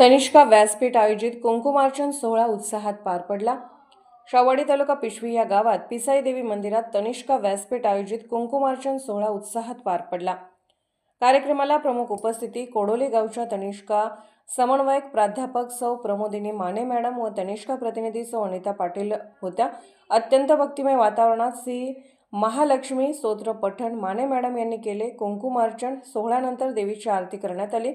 तनिष्का व्यासपीठ आयोजित कुंकुमार्चन सोहळा उत्साहात पार पडला. शावडी तालुका पिशवी या गावात पिसाई देवी मंदिरात तनिष्का व्यासपीठ आयोजित कुंकुमार्चन सोहळा उत्साहात पार पडला. कार्यक्रमाला प्रमुख उपस्थिती कोडोली गावच्या तनिष्का समन्वयक प्राध्यापक सौ प्रमोदिनी माने मॅडम व तनिष्का प्रतिनिधी सौ अनिता पाटील होत्या. अत्यंत भक्तिमय वातावरणात श्री महालक्ष्मी स्तोत्र पठण माने मॅडम यांनी केले. कुंकुमार्चन सोहळ्यानंतर देवीची आरती करण्यात आली.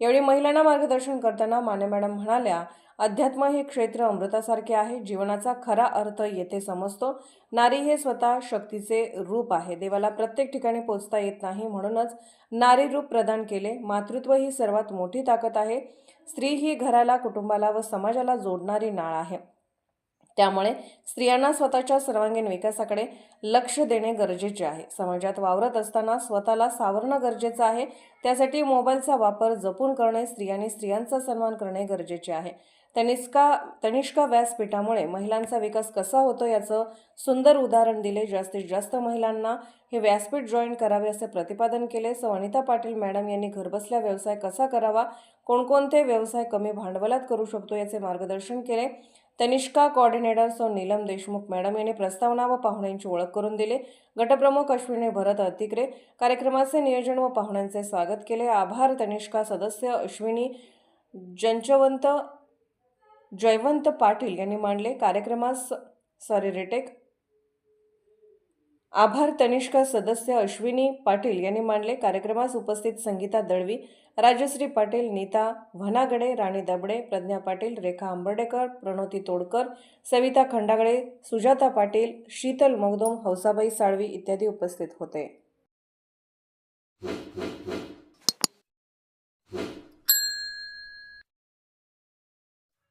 यावेळी महिलांना मार्गदर्शन करताना माने मॅडम म्हणाल्या अध्यात्म हे क्षेत्र अमृतासारखे आहे जीवनाचा खरा अर्थ येथे समजतो. नारी हे स्वतः शक्तीचे रूप आहे. देवाला प्रत्येक ठिकाणी पोचता येत नाही. म्हणूनच नारी रूप प्रदान केले. मातृत्व ही सर्वात मोठी ताकद आहे. स्त्री ही घराला कुटुंबाला व समाजाला जोडणारी नाळ आहे. त्यामुळे स्त्रियांना स्वतःच्या सर्वांगीण विकासाकडे लक्ष देणे गरजेचे आहे. समाजात वावरत असताना स्वतःला सावरणं गरजेचं आहे. त्यासाठी मोबाईलचा वापर जपून करणे स्त्रियांनी स्त्रियांचा सन्मान करणे गरजेचे आहे. तनिष्का तनिष्का व्यासपीठामुळे महिलांचा विकास कसा होतो याचं सुंदर उदाहरण दिले. जास्तीत जास्त महिलांना हे व्यासपीठ जॉईन करावे असे प्रतिपादन केले. सवनिता अनिता पाटील मॅडम यांनी घरबसल्या व्यवसाय कसा करावा? कोणकोणते व्यवसाय कमी भांडवलात करू शकतो याचे मार्गदर्शन केले. तनिष्का कॉर्डिनेटर सो नीलम देशमुख मॅडम यांनी प्रस्तावना व पाहुण्यांची ओळख करून दिली. गटप्रमुख अश्विनी भरत अतिक्रे कार्यक्रमाचे नियोजन व पाहुण्यांचे स्वागत केले. आभार तनिष्का सदस्य अश्विनी जंचवंत जयवंत पाटील यांनी मांडले. कार्यक्रमास सॉरी रिटेक आभार तनिष्का सदस्य अश्विनी पाटील यांनी मांडले. कार्यक्रमास उपस्थित संगीता दळवी राजश्री पाटील नीता व्हनागडे राणी दबडे प्रज्ञा पाटील रेखा आंबर्डेकर प्रणोती तोडकर सविता खंडागळे सुजाता पाटील शीतल मगदोम हौसाबाई साळवी इत्यादी उपस्थित होते.